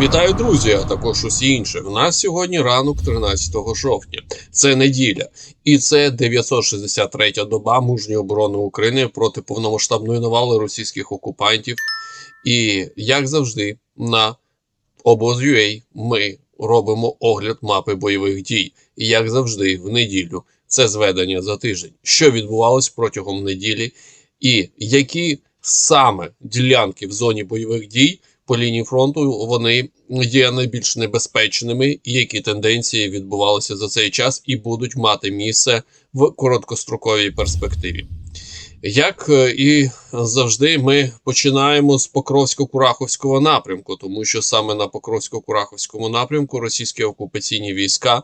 Вітаю, друзі, а також усі інші. У нас сьогодні ранок 13 жовтня. Це неділя, і це 963-я доба мужньої оборони України проти повномасштабної навали російських окупантів. І як завжди, на обоз.ua ми робимо огляд мапи бойових дій. І як завжди, в неділю це зведення за тиждень, що відбувалось протягом неділі, і які саме ділянки в зоні бойових дій по лінії фронту вони є найбільш небезпечними, які тенденції відбувалися за цей час і будуть мати місце в короткостроковій перспективі. Як е, і завжди, ми починаємо з Покровсько-Кураховського напрямку, тому що саме на Покровсько-Кураховському напрямку російські окупаційні війська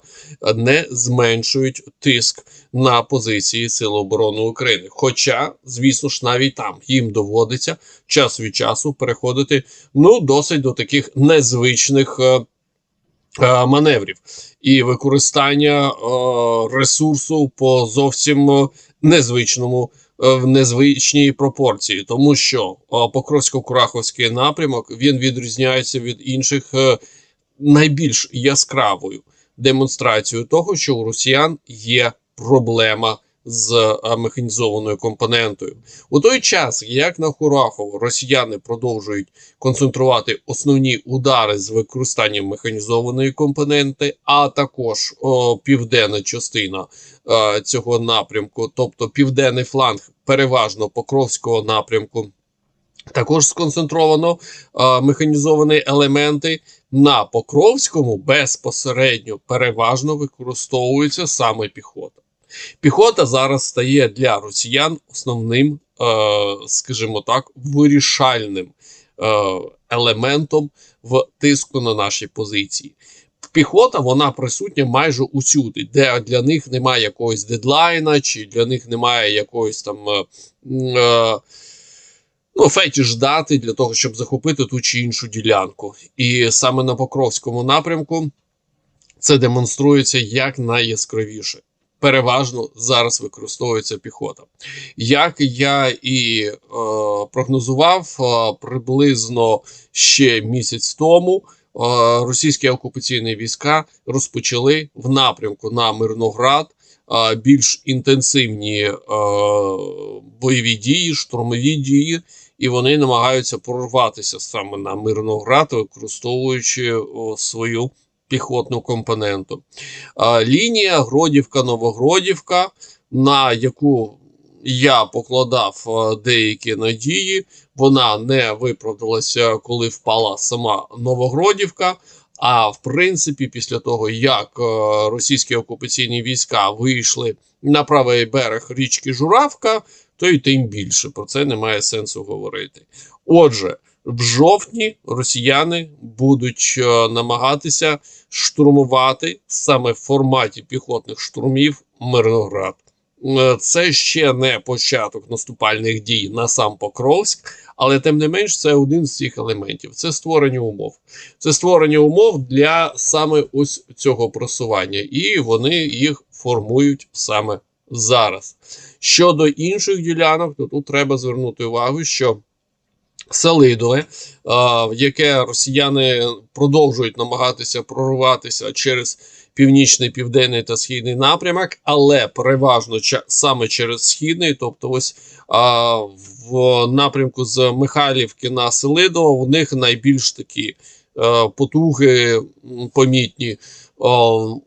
не зменшують тиск на позиції Сил оборони України. Хоча, звісно ж, навіть там їм доводиться час від часу переходити ну досить до таких незвичних. е, е, Маневрів і використання ресурсу по зовсім незвичному в незвичній пропорції, тому що е, Покровсько-Кураховський напрямок він відрізняється від інших е, найбільш яскравою демонстрацією того, що у росіян є проблема з механізованою компонентою. У той час, як на Курахово, росіяни продовжують концентрувати основні удари з використанням механізованої компоненти, а також о, південна частина е, цього напрямку, тобто південний фланг, переважно Покровського напрямку. Також сконцентровано е, механізовані елементи на Покровському безпосередньо переважно використовується саме піхота. Піхота зараз стає для росіян основним, е, скажімо так, вирішальним е, елементом в тиску на наші позиції. Піхота вона присутня майже усюди, де для них немає якогось дедлайна, чи для них немає якоїсь там е, ну, фетіш дати для того, щоб захопити ту чи іншу ділянку. І саме на Покровському напрямку це демонструється як найяскравіше. Переважно зараз використовується піхота. Як я і е, прогнозував, е, приблизно ще місяць тому е, російські окупаційні війська розпочали в напрямку на Мирноград е, більш інтенсивні е, бойові дії, штурмові дії, і вони намагаються прорватися саме на Мирноград, використовуючи свою піхотну компоненту. Лінія Гродівка-Новогродівка, на яку я покладав е, деякі надії, вона не виправдалася, коли впала сама Новогродівка. А в принципі, після того, як е, російські окупаційні війська вийшли на правий берег річки Журавка, то й тим більше про це немає сенсу говорити. Отже, в жовтні росіяни будуть е, намагатися штурмувати саме в форматі піхотних штурмів Мирноград. Е, Це ще не початок наступальних дій на сам Покровськ, але тим не менш це один з цих елементів. Це створення умов. Це створення умов для саме ось цього просування, і вони їх формують саме зараз. Щодо інших ділянок, то тут треба звернути увагу, що Селидове, в яке росіяни продовжують намагатися прорватися через північний, південний та східний напрямок, але переважно саме через східний, тобто ось в напрямку з Михайлівки на Селидово, у них найбільш такі потуги помітні,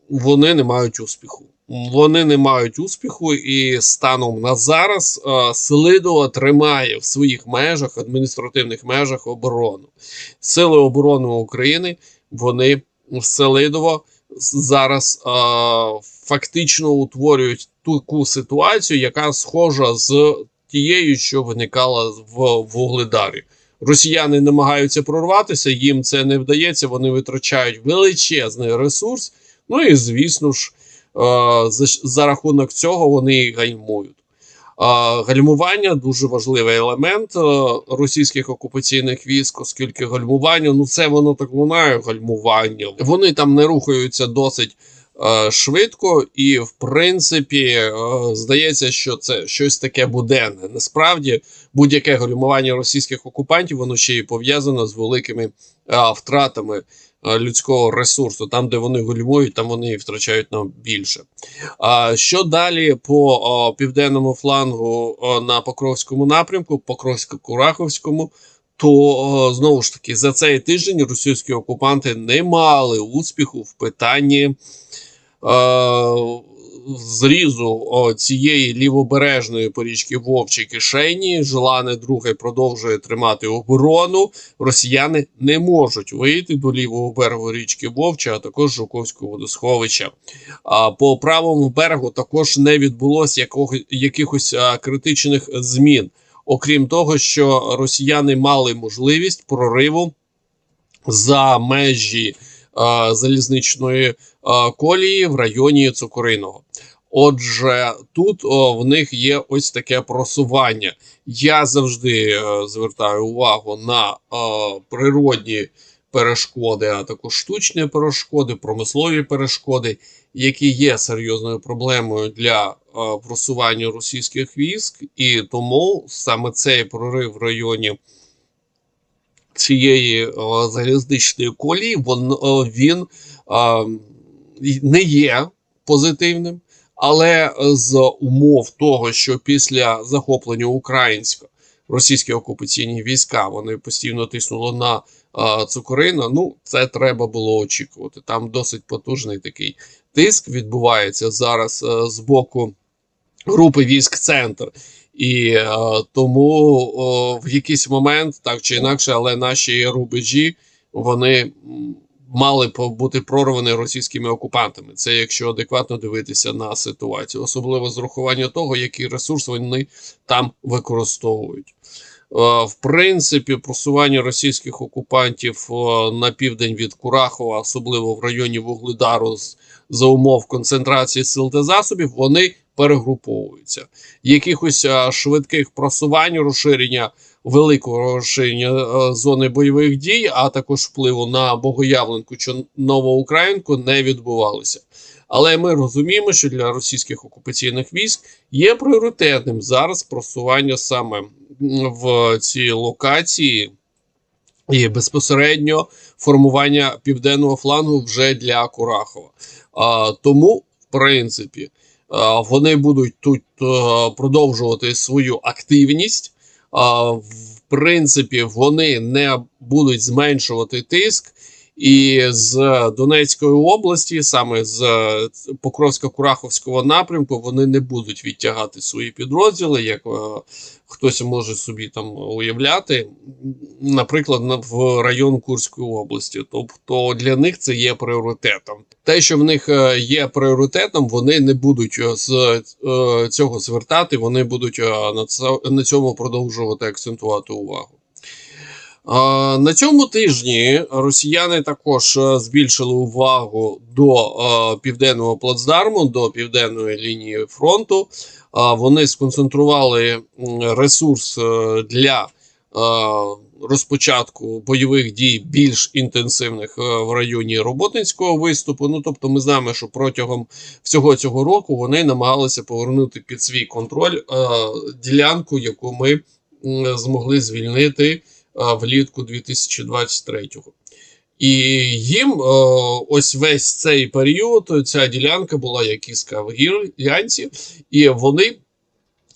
вони не мають успіху. Вони не мають успіху, і станом на зараз е, Селидово тримає в своїх межах, адміністративних межах оборону. Сили оборони України вони в Селидово зараз е, фактично утворюють таку ситуацію, яка схожа з тією, що виникала в Вугледарі. Росіяни намагаються прорватися, їм це не вдається. Вони витрачають величезний ресурс. Ну і звісно ж, за, за рахунок цього вони гальмують. Е, Гальмування дуже важливий елемент е, російських окупаційних військ, оскільки гальмування, ну це воно так лунає гальмування. Вони там не рухаються досить е, е, швидко, і в принципі е, здається, що це щось таке буденне. Насправді, будь-яке гальмування російських окупантів воно ще й пов'язано з великими е, втратами е, людського ресурсу. Там, де вони гульмують, там вони втрачають нам більше. А що далі по південному флангу на Покровському напрямку, Покровсько-Кураховському, то знову ж таки за цей тиждень російські окупанти не мали успіху в питанні е, зрізу цієї лівобережної порічки Вовчі кишені. Желане друге продовжує тримати оборону. Росіяни не можуть вийти до лівого берегу річки Вовча, а також Жуковського водосховища. А по правому берегу також не відбулося якого, якихось а, критичних змін. Окрім того, що росіяни мали можливість прориву за межі залізничної колії в районі Цукуриного. Отже, тут о, в них є ось таке просування. Я завжди е, звертаю увагу на е, природні перешкоди, а також штучні перешкоди, промислові перешкоди, які є серйозною проблемою для е, просування російських військ, і тому саме цей прорив в районі цієї е, залізничної колії він, е, він е, не є позитивним. Але з умов того, що після захоплення українська російські окупаційні війська вони постійно тиснули на Цукорина, ну це треба було очікувати. Там досить потужний такий тиск відбувається зараз з боку групи військ Центр. І а, тому о, в якийсь момент, так чи інакше, але наші рубежі вони мали бути прорвані російськими окупантами. Це якщо адекватно дивитися на ситуацію, особливо з урахування того, який ресурс вони там використовують. В принципі, просування російських окупантів на південь від Курахова, особливо в районі Вугледару, за умов концентрації сил та засобів, вони перегруповуються. Якихось швидких просувань, розширення великого розширення зони бойових дій, а також впливу на Богоявленку чи Новоукраїнку не відбувалося. Але ми розуміємо, що для російських окупаційних військ є пріоритетним зараз просування саме в цій локації і безпосередньо формування південного флангу вже для Курахова. А, Тому, в принципі, вони будуть тут продовжувати свою активність. В принципі, вони не будуть зменшувати тиск. І з Донецької області, саме з Покровсько-Кураховського напрямку, вони не будуть відтягати свої підрозділи, як е, хтось може собі там уявляти, наприклад, в район Курської області. Тобто для них це є пріоритетом. Те, що в них е, є пріоритетом, вони не будуть е, з цього звертати, вони будуть на цьому продовжувати акцентувати увагу. На цьому тижні росіяни також е, збільшили увагу до е, південного плацдарму, до південної лінії фронту. Вони сконцентрували ресурс е, для розпочатку бойових дій більш інтенсивних в районі роботинського виступу. Ну тобто, ми знаємо, що протягом всього цього року вони намагалися повернути під свій контроль ділянку, яку ми змогли звільнити влітку 2023-го. І їм ось весь цей період ця ділянка була як іска в гірлянці, і вони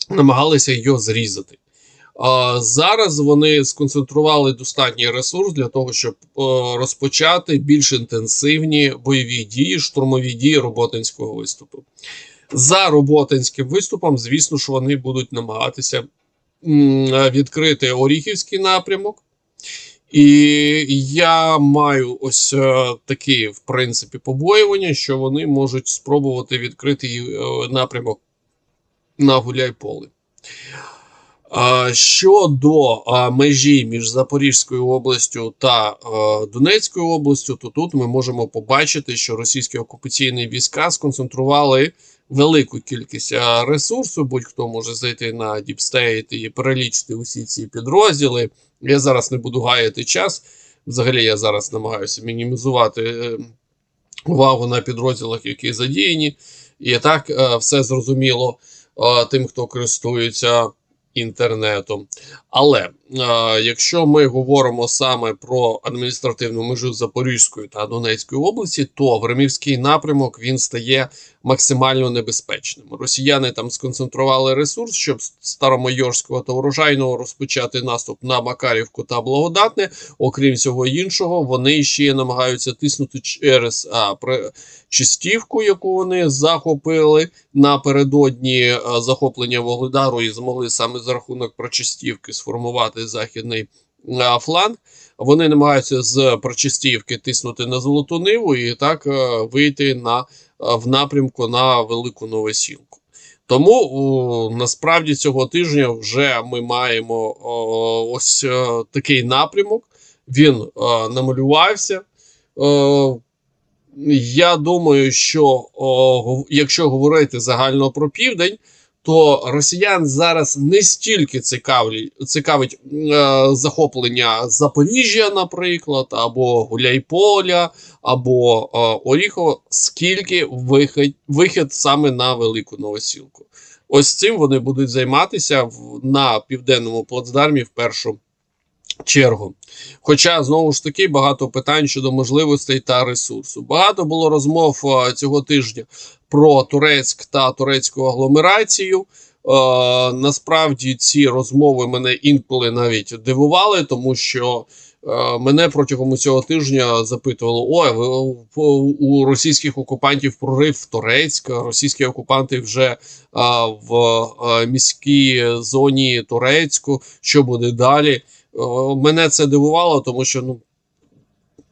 намагалися її зрізати. Зараз вони сконцентрували достатній ресурс для того, щоб розпочати більш інтенсивні бойові дії, штурмові дії роботинського виступу. За роботинським виступом, звісно ж, вони будуть намагатися відкрити Оріхівський напрямок. І я маю ось е, такі, в принципі, побоювання, що вони можуть спробувати відкрити е, напрямок на Гуляйполе. Щодо межі між Запорізькою областю та Донецькою областю, то тут ми можемо побачити, що російські окупаційні війська сконцентрували велику кількість ресурсу. Будь-хто може зайти на Deep State і перелічити усі ці підрозділи. Я зараз не буду гаяти час. Взагалі, я зараз намагаюся мінімізувати е, увагу на підрозділах, які задіяні, і так е, все зрозуміло тим, хто користується інтернетом. Але якщо ми говоримо саме про адміністративну межу Запорізької та Донецької області, то Времівський напрямок він стає максимально небезпечним. Росіяни там сконцентрували ресурс, щоб Старомайорського та урожайного розпочати наступ на Макарівку та Благодатне. Окрім всього іншого, вони ще намагаються тиснути через а, при, Чистівку, яку вони захопили напередодні захоплення Вугледару і змогли саме за рахунок прочистівки сформувати західний е, фланг. Вони намагаються з прочистівки тиснути на золоту ниву і так е, вийти на в напрямку на велику новосілку. Тому насправді цього тижня вже ми маємо ось такий напрямок. Він намалювався. Я думаю, що якщо говорити загально про південь, то росіян зараз не стільки цікавлять, цікавить е, захоплення Запоріжжя, наприклад, або Гуляйполя, або е, Оріхова, скільки вихід, вихід саме на велику новосілку. Ось цим вони будуть займатися в, на південному плацдармі в першу чергу. Хоча знову ж таки багато питань щодо можливостей та ресурсу. Багато було розмов цього тижня про Турецьк та турецьку агломерацію. Насправді ці розмови мене інколи навіть дивували, тому що мене протягом цього тижня запитували: ой, у російських окупантів прорив Турецьк, російські окупанти вже е, в е, міській зоні Турецьку. Що буде далі? Е, мене це дивувало, тому що ну.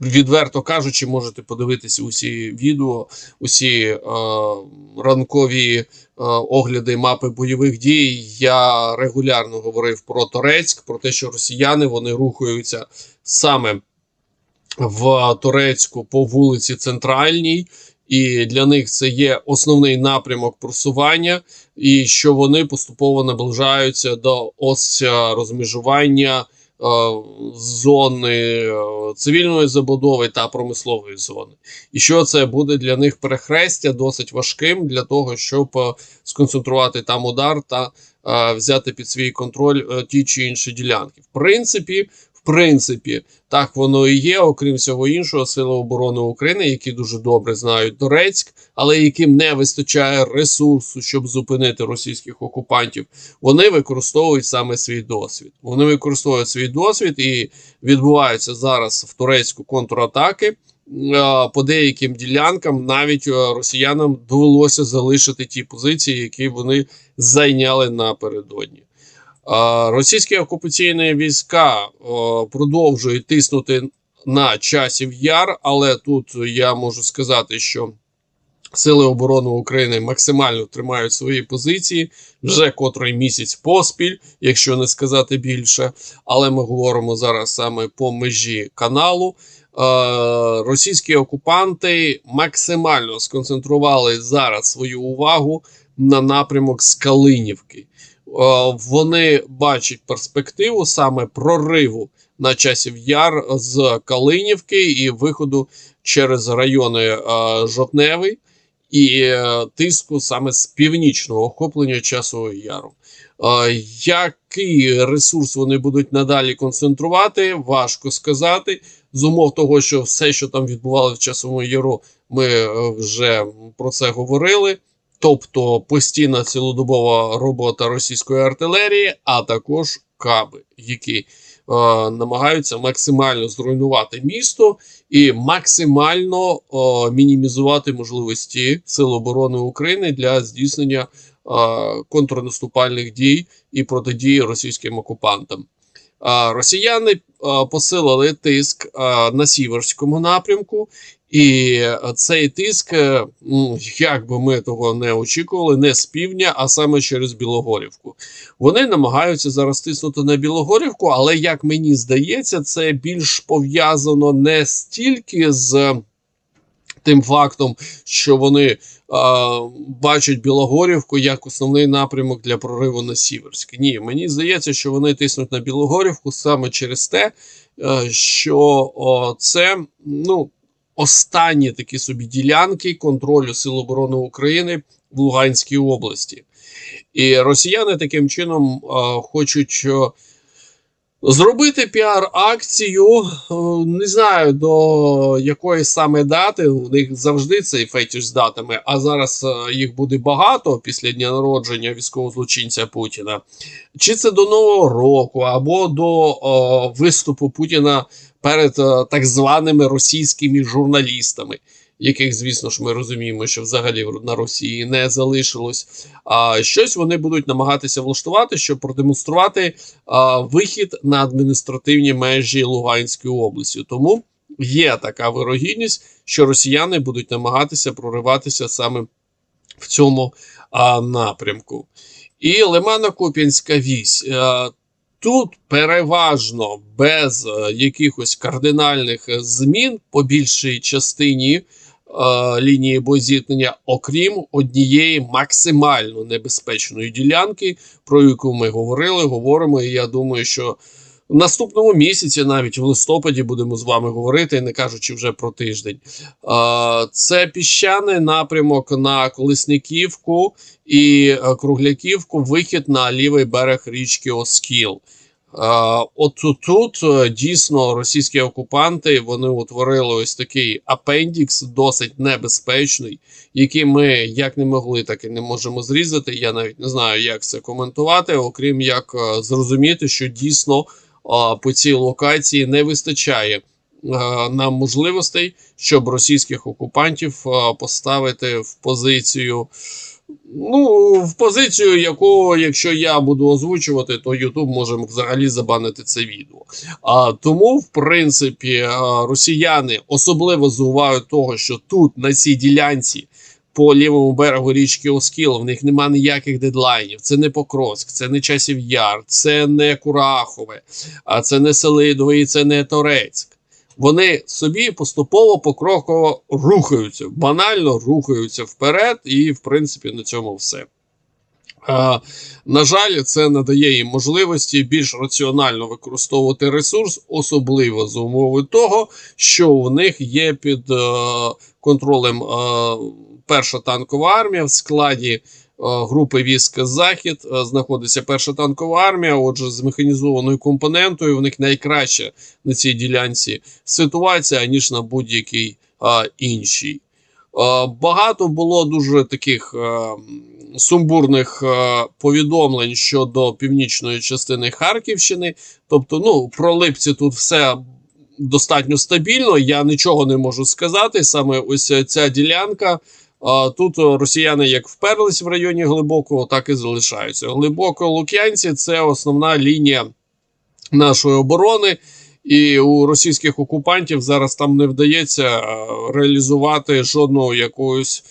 Відверто кажучи, можете подивитися усі відео, усі е, ранкові е, огляди мапи бойових дій. Я регулярно говорив про Торецьк, про те, що росіяни вони рухаються саме в Турецьку по вулиці Центральній, і для них це є основний напрямок просування, і що вони поступово наближаються до ось розмежування. Е, зони е, цивільної забудови та промислової зони, і що це буде для них перехрестя досить важким для того, щоб е, сконцентрувати там удар та взяти під свій контроль ті чи інші ділянки. В принципі, принципі, так воно і є, окрім всього іншого, Сили оборони України, які дуже добре знають Турецьк, але яким не вистачає ресурсу, щоб зупинити російських окупантів. Вони використовують саме свій досвід. Вони використовують свій досвід і відбуваються зараз в турецьку контратаки. По деяким ділянкам навіть росіянам довелося залишити ті позиції, які вони зайняли напередодні. Російські окупаційні війська продовжують тиснути на часів яр, але тут я можу сказати, що Сили оборони України максимально тримають свої позиції вже котрий місяць поспіль, якщо не сказати більше. Але ми говоримо зараз саме по межі каналу. Російські окупанти максимально сконцентрували зараз свою увагу на напрямок Скалинівки. Е, вони бачать перспективу саме прориву на часів яр з Калинівки і виходу через райони е, Жовтневий і е, тиску саме з північного охоплення часового яру. Який ресурс вони будуть надалі концентрувати, важко сказати. З умов того, що все, що там відбувалося в часовому яру, ми вже про це говорили тобто постійна цілодобова робота російської артилерії, а також каби, які е, намагаються максимально зруйнувати місто і максимально е, мінімізувати можливості Сил оборони України для здійснення е, контрнаступальних дій і протидії російським окупантам. Росіяни е, посилили тиск е, на сіверському напрямку, і е, цей тиск, ну як би ми того не очікували, не з півдня, а саме через Білогорівку. Вони намагаються зараз тиснути на Білогорівку, але як мені здається, це більш пов'язано не стільки з тим фактом, що вони а, бачать Білогорівку як основний напрямок для прориву на Сіверськ. Ні, мені здається, що вони тиснуть на Білогорівку саме через те, що о, це ну останні такі собі ділянки контролю Сил оборони України в Луганській області. І росіяни таким чином е, хочуть е, зробити піар-акцію. е, не знаю до якої саме дати. У них завжди цей фетіш з датами, а зараз їх буде багато після дня народження військовозлочинця Путіна. Чи це до Нового року, або до е, виступу Путіна перед е, так званими російськими журналістами, яких, звісно ж, ми розуміємо, що взагалі на Росії не залишилось. А щось вони будуть намагатися влаштувати, щоб продемонструвати а, вихід на адміністративні межі Луганської області. Тому є така вирогідність, що росіяни будуть намагатися прориватися саме в цьому а, напрямку. І Лимано-Куп'янська вісь. Тут переважно без е, якихось кардинальних змін по більшій частині е, лінії боєзіткнення, окрім однієї максимально небезпечної ділянки, про яку ми говорили, говоримо. І я думаю, що в наступному місяці, навіть в листопаді, будемо з вами говорити, не кажучи вже про тиждень. Е, Це піщаний напрямок на Колесниківку і е, Кругляківку, вихід на лівий берег річки Оскіл. Е, От тут е, дійсно російські окупанти вони утворили ось такий апендікс, досить небезпечний, який ми як не могли, так і не можемо зрізати. Я навіть не знаю, як це коментувати, окрім як е, зрозуміти, що дійсно по цій локації не вистачає нам можливостей, щоб російських окупантів поставити в позицію. Ну, в позицію, яку, якщо я буду озвучувати, то YouTube може взагалі забанити це відео. А тому, в принципі, росіяни особливо з увагою того, що тут на цій ділянці по лівому берегу річки Оскіл в них нема ніяких дедлайнів. Це не Покровськ, це не Часів Яр, це не Курахове, а це не Селидове і це не Торецьк. Вони собі поступово покроково рухаються, банально рухаються вперед, і в принципі на цьому все. На жаль, це надає їм можливості більш раціонально використовувати ресурс, особливо за умови того, що у них є під е, контролем е, перша танкова армія в складі групи військ Захід е, знаходиться перша танкова армія. Отже, з механізованою компонентою в них найкраща на цій ділянці ситуація ніж на будь-якій е, іншій. Е, Багато було дуже таких е, сумбурних е, повідомлень щодо північної частини Харківщини. Тобто, ну про Липці тут все достатньо стабільно. Я нічого не можу сказати. Саме ось ця ділянка. Тут росіяни як вперлись в районі глибокого, так і залишаються. Глибоко Лук'янці це основна лінія нашої оборони. І у російських окупантів зараз там не вдається е, реалізувати жодного якогось,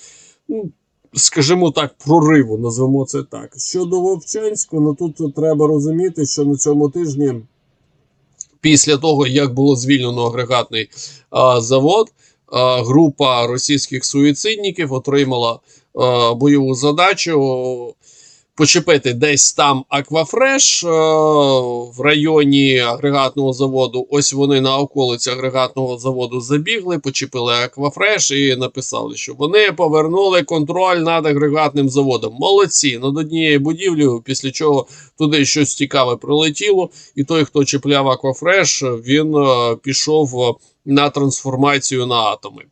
ну, скажімо так, прориву, назвемо це так. Щодо Вовчанську, ну тут треба розуміти, що на цьому тижні, після того, як було звільнено агрегатний а, завод, група російських суїцидників отримала бойову задачу почепити десь там Аквафреш е, в районі агрегатного заводу. Ось вони на околиці агрегатного заводу забігли, почепили Аквафреш і написали, що вони повернули контроль над агрегатним заводом. Молодці над однією будівлею, після чого туди щось цікаве прилетіло, і той, хто чіпляв Аквафреш, він е, пішов е, на трансформацію на атоми.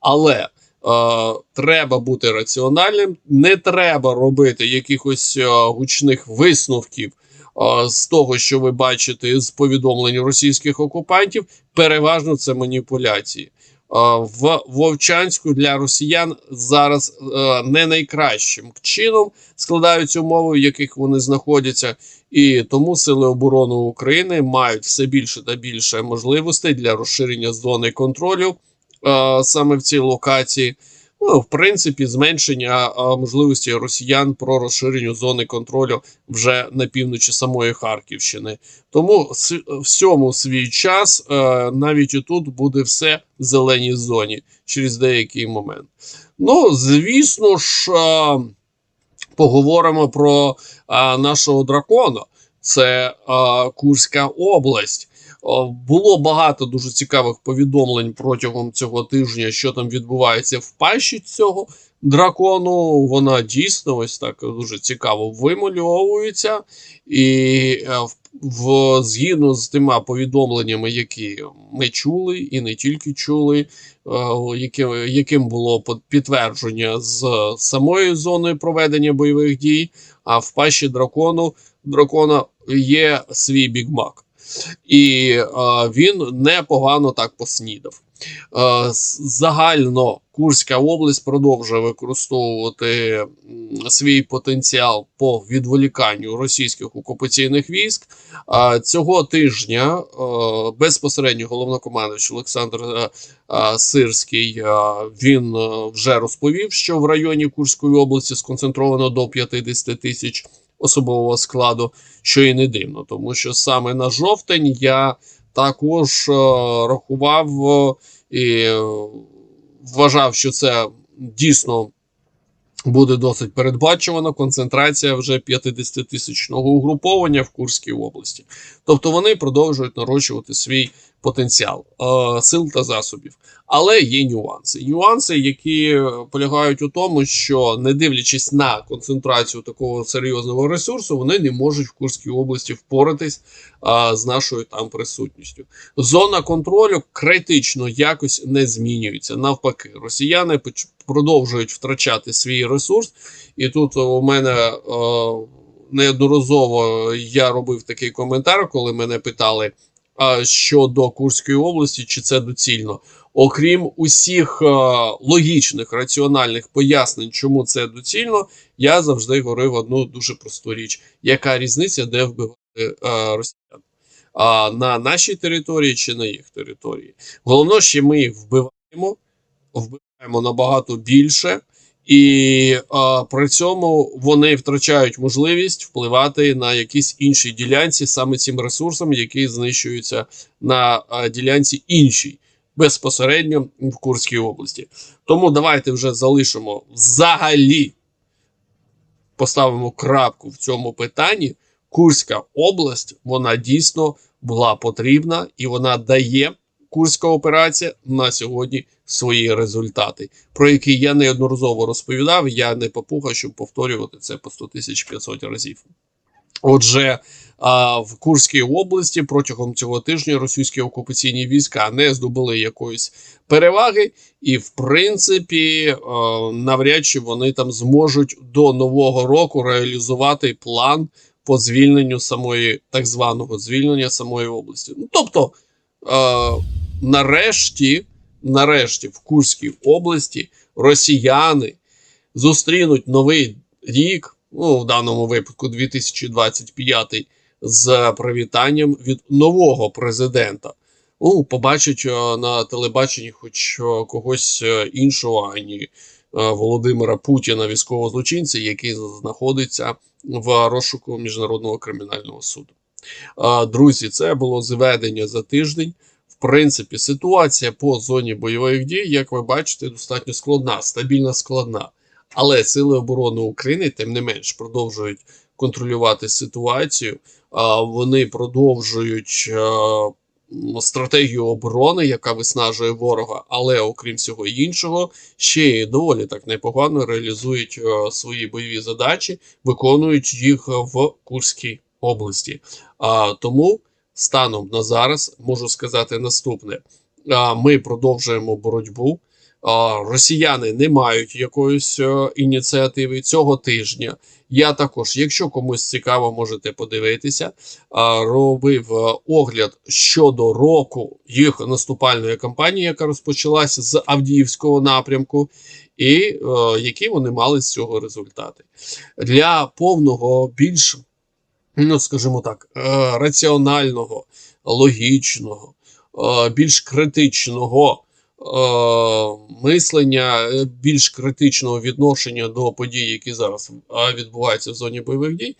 Але треба бути раціональним, не треба робити якихось е, гучних висновків е, з того, що ви бачите з повідомлень російських окупантів. Переважно це маніпуляції. Е, в Вовчанську для росіян зараз е, не найкращим чином складаються умови, в яких вони знаходяться, і тому сили оборони України мають все більше та більше можливостей для розширення зони контролю е, саме в цій локації. Ну, в принципі, зменшення е, можливості росіян про розширення зони контролю вже на півночі самої Харківщини. Тому всьому свій час е, навіть і тут буде все в зеленій зоні через деякий момент. Ну, звісно ж, е, поговоримо про е, нашого дракона. Це е, Курська область. О, Було багато дуже цікавих повідомлень протягом цього тижня, що там відбувається в пащі цього дракону. Вона дійсно ось так дуже цікаво вимальовується. І е, в, згідно з тими повідомленнями, які ми чули, і не тільки чули, е, яким було под- підтвердження з самої зони проведення бойових дій. А в пащі дракону дракона є свій бігмак. І е, він непогано так поснідав. Е, загально Курська область продовжує використовувати свій потенціал по відволіканню російських окупаційних військ. Цього тижня е, безпосередньо головнокомандуючий Олександр Сирський він вже розповів, що в районі Курської області сконцентровано до 50 тисяч особового складу, що і не дивно, тому що саме на жовтень я також е, рахував е, і вважав, що це дійсно буде досить передбачувана концентрація вже 50-тисячного угруповання в Курській області. Тобто вони продовжують нарощувати свій потенціал е, сил та засобів. Але є нюанси. Нюанси, які е, полягають у тому, що не дивлячись на концентрацію такого серйозного ресурсу, вони не можуть в Курській області впоратись а, з нашою там присутністю. Зона контролю критично якось не змінюється. Навпаки, росіяни продовжують втрачати свій ресурс, і тут у мене. е, Неодноразово я робив такий коментар, коли мене питали щодо Курської області, чи це доцільно. Окрім усіх логічних раціональних пояснень, чому це доцільно, я завжди говорив одну дуже просту річ: яка різниця, де вбивати росіян? На нашій території чи на їх території? Головне, що ми їх вбиваємо, вбиваємо набагато більше, і а, при цьому вони втрачають можливість впливати на якісь інші ділянці саме цим ресурсом, які знищуються на а, ділянці іншій безпосередньо в Курській області. Тому давайте вже залишимо взагалі, поставимо крапку в цьому питанні. Курська область вона дійсно була потрібна і вона дає Курська операція на сьогодні свої результати, про які я неодноразово розповідав. Я не попуга, щоб повторювати це по 100 тисяч 500 разів. Отже, в Курській області протягом цього тижня російські окупаційні війська не здобули якоїсь переваги, і в принципі, навряд чи вони там зможуть до нового року реалізувати план по звільненню самої так званого звільнення самої області. Ну тобто, нарешті, нарешті, в Курській області росіяни зустрінуть новий рік, ну в даному випадку 2025, з привітанням від нового президента. Ну, побачить е, на телебаченні хоч е, когось е, іншого, ані Володимира Путіна, військового злочинця, який знаходиться в розшуку міжнародного кримінального суду. Друзі, це було зведення за тиждень. В принципі, ситуація по зоні бойових дій, як ви бачите, достатньо складна, стабільно складна. Але Сили оборони України, тим не менш, продовжують контролювати ситуацію. Вони продовжують е, стратегію оборони, яка виснажує ворога, але окрім всього іншого, ще й доволі так непогано реалізують е, свої бойові задачі, виконують їх в Курській області. А, Тому станом на зараз можу сказати наступне: А, ми продовжуємо боротьбу. Росіяни не мають якоїсь е, ініціативи цього тижня. Я також, якщо комусь цікаво, можете подивитися. Робив е, огляд щодо року їх наступальної кампанії, яка розпочалася з Авдіївського напрямку, і е, які вони мали з цього результати для повного більш, ну скажімо так, е, раціонального, логічного, е, більш критичного е, мислення, більш критичного відношення до подій, які зараз відбуваються в зоні бойових дій,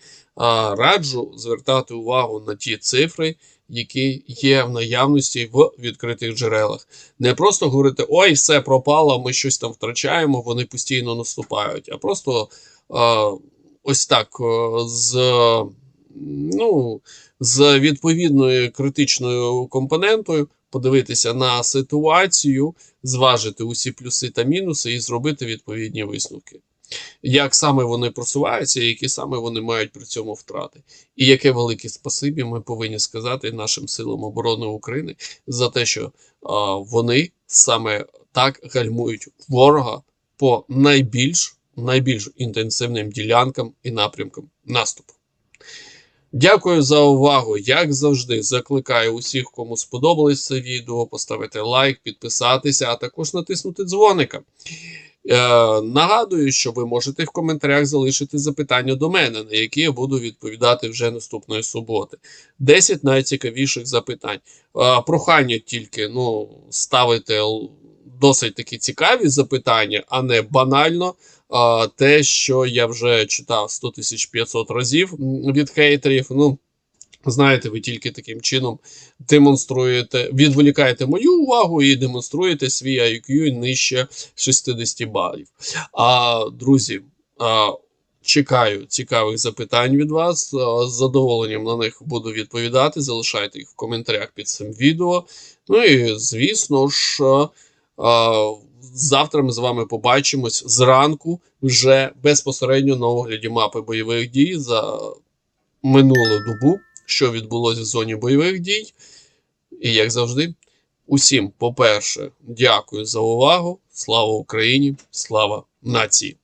раджу звертати увагу на ті цифри, які є в наявності в відкритих джерелах. Не просто говорити, ой, все пропало, ми щось там втрачаємо, вони постійно наступають, а просто ось так з ну, з відповідною критичною компонентою, подивитися на ситуацію, зважити усі плюси та мінуси і зробити відповідні висновки. Як саме вони просуваються, які саме вони мають при цьому втрати, і яке велике спасибі ми повинні сказати нашим силам оборони України за те, що а, вони саме так гальмують ворога по найбільш найбільш інтенсивним ділянкам і напрямкам наступу. Дякую за увагу. Як завжди, закликаю усіх, кому сподобалось це відео, поставити лайк, підписатися, а також натиснути дзвоника. Е, нагадую, що ви можете в коментарях залишити запитання до мене, на які я буду відповідати вже наступної суботи. 10 найцікавіших запитань. Е, прохання тільки ну, ставити досить такі цікаві запитання, а не банально те, що я вже читав 100 500 разів від хейтерів. Ну, знаєте, ви тільки таким чином демонструєте, відволікаєте мою увагу і демонструєте свій IQ нижче 60 балів. А, друзі, а, чекаю цікавих запитань від вас. З задоволенням на них буду відповідати. Залишайте їх в коментарях під цим відео. Ну і звісно ж. Завтра ми з вами побачимось зранку вже безпосередньо на огляді мапи бойових дій за минулу добу, що відбулося в зоні бойових дій. І як завжди, усім, по-перше, дякую за увагу. Слава Україні! Слава нації!